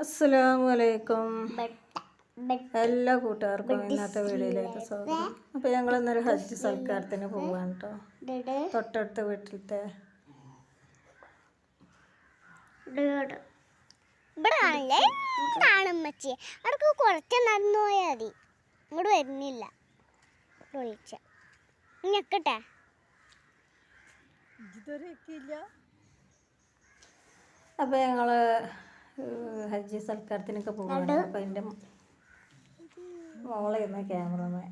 അസ്സലാമു അലൈക്കും എല്ലാ കൂട്ടുകാർക്കും ഇന്നത്തെ വീഡിയോയിലേക്ക് സ്വാഗതം. അപ്പോൾ ഞങ്ങൾ ഇന്നൊരു ഹജ്ജ് സൽക്കാരത്തിന് പോവാണ് കേട്ടോ തൊട്ടടുത്ത വീട്ടിലത്തെ ഇവിടെ കാണില്ലേ കാണും മച്ചി. അവിടേക്ക് കുറച്ച് നടന്നു പോയാൽ മതി. ഇങ്ങോട്ട് വരുന്നില്ല. വിളിച്ച. ഞെക്കട്ടെ അപ്പോൾ ഞങ്ങൾ ഹജ്ജ് സൽക്കാരത്തിനൊക്കെ പോകുന്നുണ്ട് അപ്പോൾ എന്റെ മോളായിരുന്നു ക്യാമറമാൻ.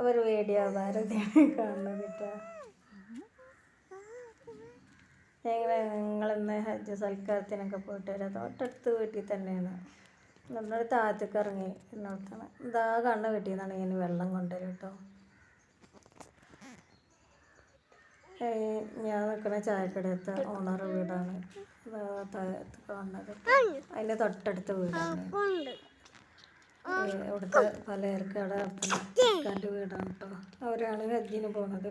അവർ വീഡിയോ ഭാരതിയാണ് കാണുന്നത് കേട്ടോ. ഞങ്ങൾ നിങ്ങളിന്ന് ഹജ്ജ് സൽക്കാരത്തിനൊക്കെ പോയിട്ട് വരാം. തൊട്ടടുത്ത് വീട്ടിൽ തന്നെയാണ്. നമ്മുടെ താഴത്തേക്ക് ഇറങ്ങി എന്നിടത്താണ് ഇതാ കണ്ണ വീട്ടിൽ നിന്നാണ് ഇങ്ങനെ വെള്ളം കൊണ്ടുവരും കേട്ടോ ഏയ് ഞാൻ നിൽക്കുന്ന ചായക്കടയത്തെ ഓണർ വീടാണ്. താഴത്ത് കാണുന്നത് അതിന്റെ തൊട്ടടുത്ത വീടാണ്. ഇവിടുത്തെ പലചരക്ക് കട നടത്തുന്ന വീടാണ് കേട്ടോ അവരാണ് ഹജ്ജിന് പോണത്.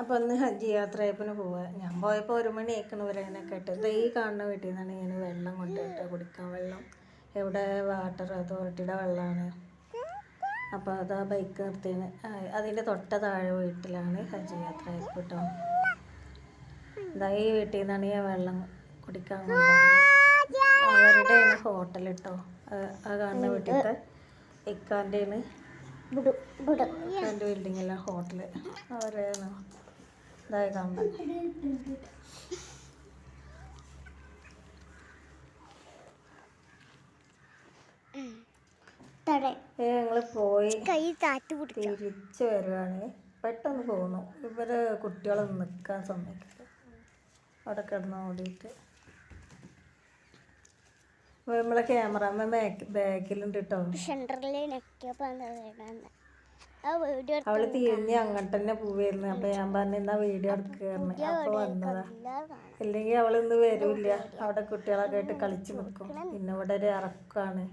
അപ്പോൾ അന്ന് ഹജ്ജ് യാത്രയപ്പിന് പോവുക ഞാൻ പോയപ്പോൾ ഒരു മണി ഏക്കണവരങ്ങനെ കേട്ട്. ഇത് ഈ കാണുന്ന വീട്ടിൽ നിന്നാണ് ഞാൻ വെള്ളം കൊണ്ടുപോയിട്ട് കുടിക്കാൻ വെള്ളം. ഇവിടെ വാട്ടർ അതോറിറ്റിയുടെ വെള്ളമാണ് അപ്പോൾ ആ ബൈക്ക് നിർത്തിയാണ് അതിന്റെ തൊട്ട താഴെ വീട്ടിലാണ് ഹജ്ജ് യാത്ര കേട്ടോ. ഇതാ ഈ വീട്ടിൽ നിന്നാണ് ഞാൻ വെള്ളം കുടിക്കാൻ കൊണ്ടുപോകുന്നത് അവരുടെയാണ് ഹോട്ടൽ കേട്ടോ ആ കാണുന്ന വീട്ടിലത്തെ ഇക്കാന്റെയാണ് ഇക്കാന്റെ ബിൽഡിങ്ങിലെ ഹോട്ടൽ അവരുടെയാണ്. ഇതായി കാണുന്നത് ഞങ്ങൾ പോയി കൈ പിടിച്ചു? തിരിച്ച് വരുവാണ് പെട്ടെന്ന് പോകുന്നു ഇവർ കുട്ടികളൊന്നും നിൽക്കാൻ സമ്മതിക്കില്ല അവിടെ കിടന്ന് ഓടിയിട്ട്. നമ്മളെ ക്യാമറാമാൻ ബാക്ക് ബാക്കിലുണ്ട് കേട്ടോ അവൾ തിരിഞ്ഞ് അങ്ങോട്ട് തന്നെ പോവായിരുന്നു. അപ്പൊ ഞാൻ പറഞ്ഞു എന്നാ വീഡിയോ എടുക്കുകയായിരുന്നു അപ്പൊ വന്നതാ. ഇല്ലെങ്കിൽ അവളിന്ന് വരൂല്ല. അവിടെ കുട്ടികളൊക്കെ ആയിട്ട് കളിച്ചു നിൽക്കും പിന്നെ ഇവിടെ ഒരു ഇറക്കാണ്.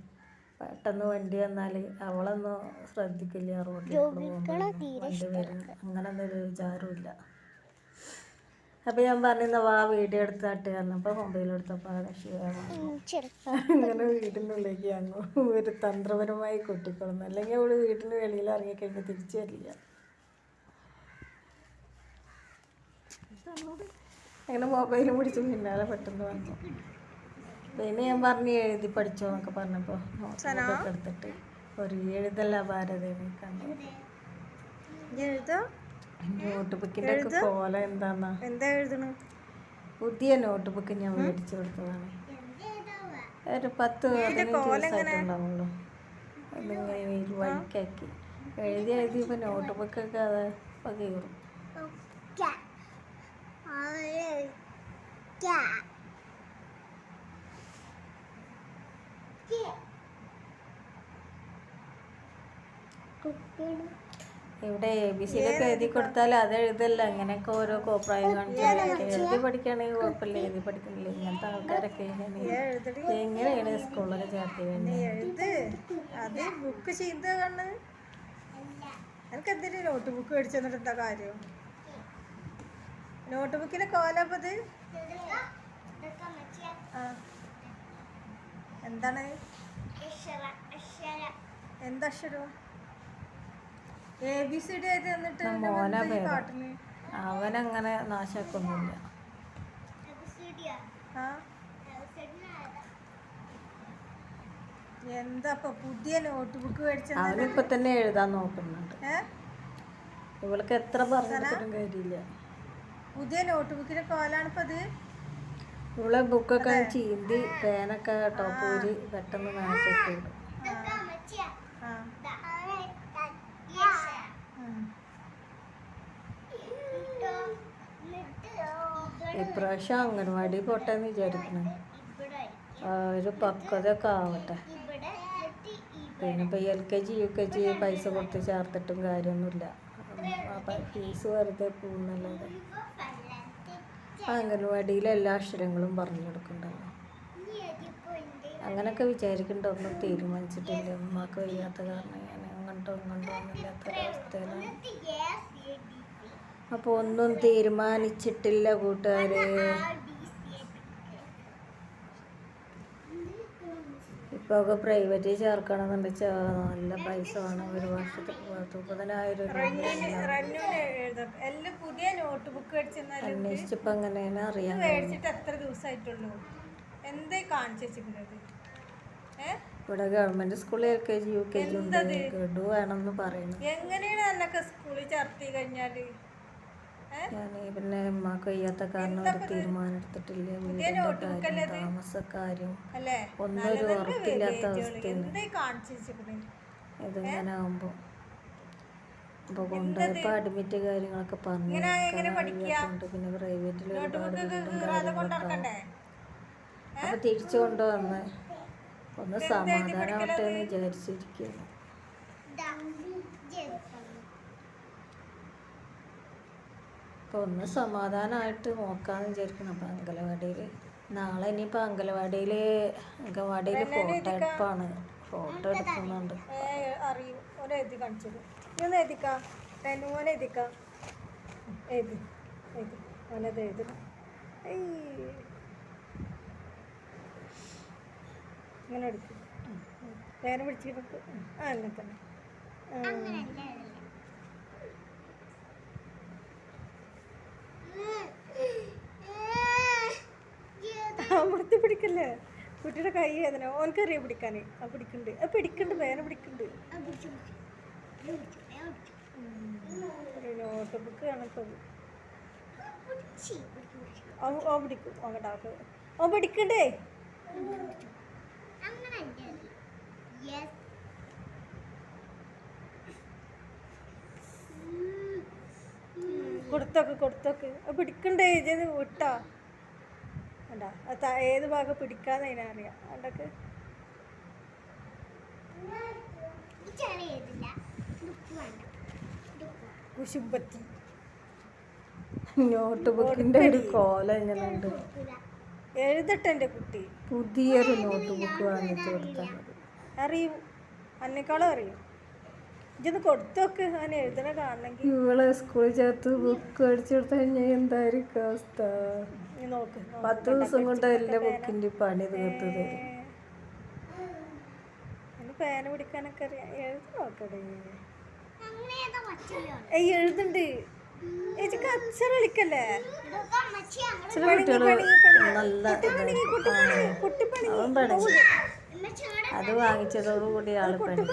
പെട്ടെന്ന് വണ്ടി വന്നാൽ അവളൊന്നും ശ്രദ്ധിക്കില്ല റോഡിൽ വണ്ടി വരും. അങ്ങനെ ഒന്നും ഒരു വിചാരമില്ല അപ്പൊ ഞാൻ പറഞ്ഞിരുന്ന വാ വീഡിയോ എടുത്താട്ട് പറഞ്ഞപ്പോ മൊബൈൽ എടുത്തപ്പോ രക്ഷിതാവാണ് അങ്ങനെ വീടിനുള്ളിലേക്ക് അങ്ങ് ഒരു തന്ത്രപരമായി കൊട്ടിക്കൊള്ളുന്നു. അല്ലെങ്കിൽ അവൾ വീട്ടിന് വെളിയിൽ ഇറങ്ങിക്കഴിഞ്ഞ് തിരിച്ചു വരില്ല. അങ്ങനെ മൊബൈൽ പിടിച്ച് പിന്നാലെ പെട്ടെന്ന് വന്നു. പിന്നെ ഞാൻ പറഞ്ഞു എഴുതി പഠിച്ചോ എന്നൊക്കെ പറഞ്ഞപ്പോൾ നോട്ടൊക്കെ എടുത്തിട്ട് ഒരു എഴുതല്ല ഭാരതേനെ കണ്ടു. നോട്ട് ബുക്കിന്റെ ഒക്കെ കോല എന്താന്നാ? എന്താ എഴുതണു? പുതിയ നോട്ട് ബുക്ക് ഞാൻ മേടിച്ചു കൊടുത്തതാണ്. ഒരു പത്ത് പതിനഞ്ച് ദിവസമായിട്ടുണ്ടാവുള്ളൂ അതിങ്ങനെ വഴിക്കാക്കി എഴുതി ഇപ്പൊ നോട്ട് ബുക്കൊക്കെ അത് കീറും ഇവിടെ എ ബി സി ഒക്കെ എഴുതി കൊടുത്താൽ അത് എഴുതല്ല. അങ്ങനെയൊക്കെ ഓരോ കോപ്രായം കാണിച്ചു എഴുതി പഠിക്കുകയാണെങ്കിൽ കുഴപ്പമില്ല. എഴുതി പഠിക്കുന്നില്ല. ഇങ്ങനത്തെ ആൾക്കാരൊക്കെ എങ്ങനെ- എങ്ങനെയാണ് സ്കൂളിലൊക്കെ ചേർത്തി വേണ്ടത്? എഴുത്. അത് ബുക്ക് ചെയ്ത കണ്ണ്. എനിക്ക് എന്തിനു നോട്ട് ബുക്ക് മേടിച്ചു തന്നിട്ട് എന്താ കാര്യം? നോട്ട് ബുക്കിലെ കോലപ്പത്? ആ. എന്താണ്? എന്താ അക്ഷരം? എ ബി സി ഡി ആയിട്ട് അവനങ്ങനെ നാശാക്കൊന്നുമില്ല. ആ? എന്താ ഇപ്പൊ പുതിയ നോട്ട് ബുക്ക് മേടിച്ച അവനിപ്പൊ തന്നെ എഴുതാൻ നോക്കുന്നുണ്ട്. ഇവൾക്ക് എത്ര പറഞ്ഞിട്ടും കാര്യമില്ല. പുതിയ നോട്ട് ബുക്കിന്റെ കോലാണിപ്പത്. അത് ഇവളെ ബുക്കൊക്കെ ചീന്തി പേനൊക്കെ ടോപ്പൂരി പെട്ടെന്ന് നാശൊക്കെ. ആ ഉം. ഇപ്രാവശ്യം അംഗൻവാടി പോട്ടെന്ന് വിചാരിക്കണേ. ഒരു ഒരു പക്വതൊക്കെ ആവട്ടെ. പിന്നെ ഇപ്പൊ L K G U K G പൈസ കൊടുത്ത് ചേർത്തിട്ടും കാര്യമൊന്നുമില്ല അപ്പം ഫീസ് വെറുതെ പോകുന്നല്ലാതെ അംഗൻവാടിയിൽ എല്ലാ അക്ഷരങ്ങളും പറഞ്ഞു കൊടുക്കണ്ടല്ലോ. അങ്ങനെയൊക്കെ വിചാരിക്കേണ്ട? ഒന്നും തീരുമാനിച്ചിട്ടില്ല. ഉമ്മക്ക് വയ്യാത്ത കാരണം ഞാൻ അങ്ങോട്ടോ ഇങ്ങോട്ടോ ഒന്നുമില്ലാത്ത അവസ്ഥയിലാണ് അപ്പോൾ ഒന്നും തീരുമാനിച്ചിട്ടില്ല കൂട്ടുകാര്. ഇപ്പൊ ഒക്കെ പ്രൈവറ്റിൽ ചേർക്കണമെന്നുണ്ടെങ്കിൽ നല്ല പൈസ വേണം. ഒരു വർഷത്തിൽ പത്ത് മുപ്പതിനായിരം രൂപ നോട്ട് ബുക്ക് അറിയാൻ മേടിച്ചിട്ട് എത്ര ദിവസമായിട്ടുള്ളൂ എന്തേ കാണിച്ചു വെച്ചിരിക്കുന്നത് ഇവിടെ ഗവൺമെന്റ് സ്കൂളിൽ L K G U K G ഗഡു വേണമെന്ന് പറയുന്നു. എങ്ങനെയാണ് എന്നൊക്കെ സ്കൂളിൽ ചേർത്തി കഴിഞ്ഞാൽ? ഏ? ഞാൻ പിന്നെ ഉമ്മാക്ക് വയ്യാത്ത കാരണം ഒരു തീരുമാനം എടുത്തിട്ടില്ല. വീടിന്റെ കാര്യം താമസക്കാര്യം അല്ലേ ഒന്നും ഒരു ഉറപ്പില്ലാത്ത അവസ്ഥയാണ്. എന്തേ കാണിച്ചു വെച്ചിരിക്കുന്നത് ഇതിങ്ങനെ ആകുമ്പോൾ അപ്പോൾ കൊണ്ടുപോയപ്പോൾ അഡ്മിറ്റ് കാര്യങ്ങളൊക്കെ പറഞ്ഞു. പിന്നെ പ്രൈവറ്റിൽ ഒരുപാട് ബില്ലും കാര്യങ്ങളൊക്കെ അപ്പോൾ തിരിച്ചു കൊണ്ടുവന്ന്. ഒന്ന് സമാധാനമാവട്ടെ എന്ന് വിചാരിച്ചിരിക്കുകയാണ് അപ്പോൾ ഒന്ന് സമാധാനമായിട്ട് നോക്കാമെന്ന് വിചാരിക്കണം അപ്പോൾ അങ്കലവാടിയിൽ നാളെ ഇനിയിപ്പോൾ അങ്കലവാടിയിൽ അങ്കലവാടിയിൽ ഫോട്ടോ എടുപ്പാണ്. ഫോട്ടോ എടുക്കുന്നുണ്ട്. അറിയും. ഒന്ന് എഴുതിക്കാം. രണ്ടു മോനെ എഴുതിക്കാം. എഴുതി എഴുതി. ഓനത് എഴുതണം. ഇങ്ങനെ എടുക്കും. നേരം പിടിച്ചിട്ട് ആ അങ്ങനെ തന്നെ. അമർത്തി പിടിക്കല്ലേ? കുട്ടിയുടെ കൈ വേദന. ഓനക്കറിയാം പിടിക്കാന്. ആ പിടിക്കുന്നുണ്ട് ആ പിടിക്കുന്നുണ്ട് പേന പിടിക്കുന്നുണ്ട് ഒരു നോട്ട് ബുക്ക് കണക്കത് ഓ പിടിക്കും. അങ്ങോട്ടാ ഓ പിടിക്കണ്ടേ? കൊടുത്തൊക്കെ കൊടുത്തൊക്കെ. പിടിക്കണ്ടേ? ഇത് വിട്ടാ. അണ്ടാ ഏത് ഭാഗം പിടിക്കാതെ അതിനറിയാം. അണ്ടൊക്കെ കുശുമ്പത്തി. നോട്ട് ബുക്കിന്റെ ഒരു കോലം എങ്ങനെയുണ്ട്? എഴുതട്ടെ എന്റെ കുട്ടി. പുതിയൊരു നോട്ട് ബുക്ക് വാങ്ങിച്ചു കൊടുത്താൽ അറിയും. അന്നെക്കാളും അറിയും. ഇതൊന്ന് കൊടുത്തൊക്കെ. അവൻ എഴുതണ കാണണമെങ്കിൽ. ഇവളെ സ്കൂളിൽ ചേർത്ത് ബുക്ക് അടിച്ചു കൊടുത്തു കഴിഞ്ഞാൽ എന്തായിരിക്കും അവസ്ഥ? നോക്ക്. പത്ത് ദിവസം കൊണ്ട് എല്ലാ ബുക്കിന്റെ പണി തീർത്ത് തരും. പേന പിടിക്കാനൊക്കെ അറിയാം. എഴുതി നോക്കടേ. ഏയ് എഴുതുണ്ട്. ഏച്ചിക്ക് അച്ഛൻ കളിക്കല്ലേ ചില കുട്ടികൾ നല്ല അവൻ അത് വാങ്ങിച്ചതോടുകൂടി ആൾ പണി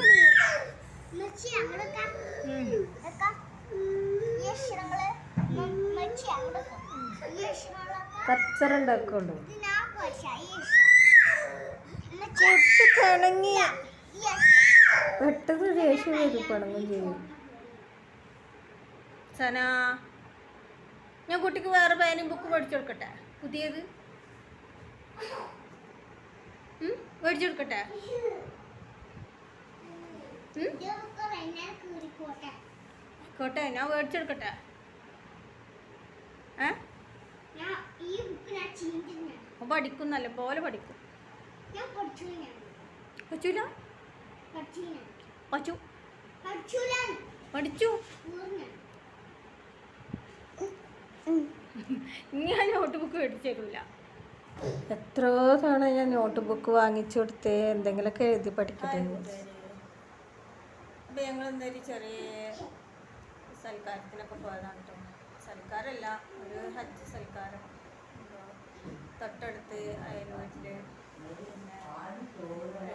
കച്ചറ ഉണ്ടാക്കുള്ളൂ പെട്ടെന്ന് ദേഷ്യം വരും പണങ്ങും ചെയ്യും. സന ഞാൻ കുട്ടിക്ക് വേറെ പേനയും ബുക്ക് മേടിച്ചു കൊടുക്കട്ടെ? പുതിയത്? മേടിച്ചു കൊടുക്കട്ടെ? ആയിക്കോട്ടെ ഞാൻ മേടിച്ചു കൊടുക്കട്ടെ. ഏ? അവൻ പഠിക്കും നല്ല പോലെ പഠിക്കും പറ്റൂല പഠിച്ചു. ഇനി ഞാൻ നോട്ട് ബുക്ക് മേടിച്ചു എത്രയോ തവണ ഞാൻ നോട്ട് ബുക്ക് വാങ്ങിച്ചു കൊടുത്തേ എന്തെങ്കിലുമൊക്കെ എഴുതി പഠിക്കട്ടെ അപ്പം ഞങ്ങൾ എന്തായാലും ചെറിയ സൽക്കാരത്തിനൊക്കെ പോയതാണ് കേട്ടോ സൽക്കാരമല്ല ഒരു ഹജ്ജ് സൽക്കാരം. തൊട്ടടുത്ത് അയൽ വീട്ടിൽ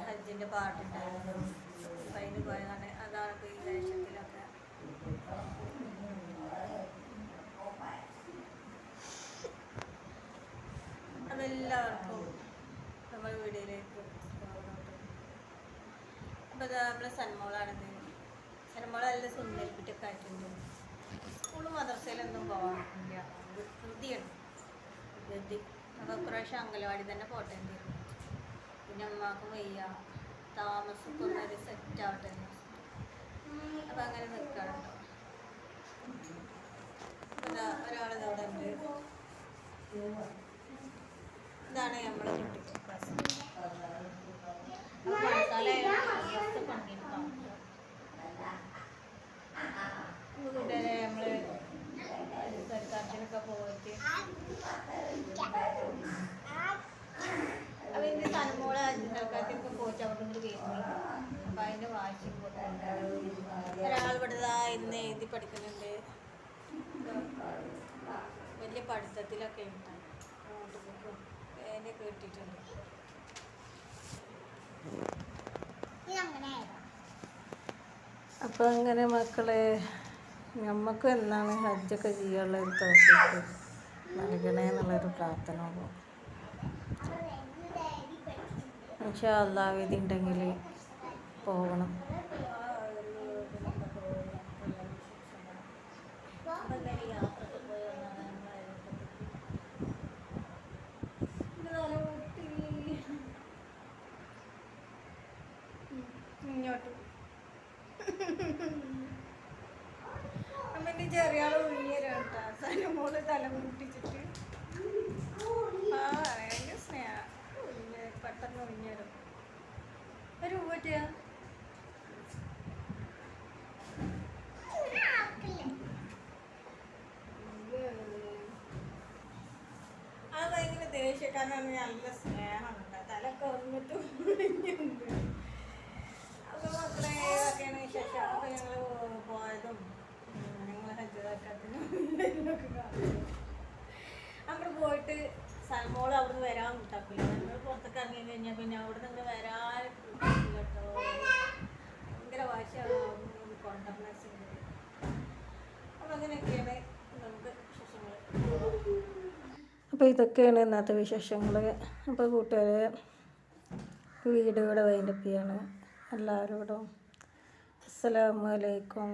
ഹജ്ജിന്റെ പാട്ടുണ്ടായിരുന്നു. അപ്പം അതിന് പോയതാണ്. അതാണ് ഇപ്പോൾ ഈ അതെല്ലാവർക്കും നമ്മുടെ വീഡിയോയിലേക്ക് സ്വാഗതം. അപ്പോൾ ഇത് നമ്മളെ സന്മോളാണിത്. സന്മോൾ നല്ല സുന്ദരിപ്പിറ്റൊക്കെ ആയിട്ടുണ്ട്. സ്കൂൾ മദ്രസയിലൊന്നും പോകാനില്ല വികൃതിയാണ് വികൃതി അപ്പോൾ പ്രാവശ്യം അങ്കലവാടി തന്നെ പോട്ടെ പിന്നെ അമ്മാക്കും വയ്യ. താമസമൊക്കെ ഒന്നൊരു സെറ്റ് ആവട്ടെ അപ്പോൾ അങ്ങനെ നിൽക്കാറുണ്ടോ കേട്ടോ ഒരാളിത് അവിടെ ഉണ്ട്. ഇതാണ് നമ്മളെ കുട്ടിക്ക് കൂട്ടുകാരെ നമ്മൾ സർക്കാരിലൊക്കെ പോയിട്ട് അപ്പം എന്റെ തലമുറ സർക്കാരിലൊക്കെ പോയിട്ട് അവിടെ നിന്ന് കേൾക്കും അപ്പം അതിന്റെ വാശി ഒരാൾ ഇവിടെ ഇന്ന് എഴുതി പഠിക്കുന്നുണ്ട്. വലിയ പഠിത്തത്തിലൊക്കെ ഉണ്ട് കേട്ടിട്ടുണ്ട് അപ്പോൾ അങ്ങനെ മക്കളെ നമുക്ക് എന്നാണ് ഹജ്ജൊക്കെ ചെയ്യാനുള്ള ഒരു തോഫിക്ക് നൽകണേ എന്നുള്ളൊരു പ്രാർത്ഥന ഉള്ളൂ. പക്ഷേ അള്ളാവിധി ഉണ്ടെങ്കിൽ പോകണം. അമ്മന്റെ ചെറിയ സനമോൾ തല മുട്ടിച്ചിട്ട്. ആ ഭയങ്കര സ്നേഹ. ഒരു നല്ല സ്നേഹമുണ്ട്. തലൊക്കെ ഒന്നിട്ട് ഉഴിഞ്ഞുണ്ട് അപ്പൊ മക്കളെ ഇതൊക്കെയാണ് വിശേഷം അപ്പൊ ഞങ്ങൾ പോയതും ഞങ്ങൾ നമ്മൾ പോയിട്ട് അവിടെ നിന്ന് വരാൻ നമ്മൾ പുറത്തൊക്കെ ഇറങ്ങി കഴിഞ്ഞാൽ പിന്നെ അവിടെ നിന്ന് വരാൻ കേട്ടോ. ഭയങ്കര വാശിയാണ് കൊണ്ടുവന്ന അപ്പൊ അങ്ങനെയൊക്കെയാണ് വിശേഷങ്ങൾ അപ്പോൾ ഇതൊക്കെയാണ് ഇന്നത്തെ വിശേഷങ്ങൾ അപ്പോൾ കൂട്ടുകാർ വീഡിയോ വൈൻഡപ്പിയാണ് എല്ലാവരോടും അസ്സലാമു അലൈക്കും.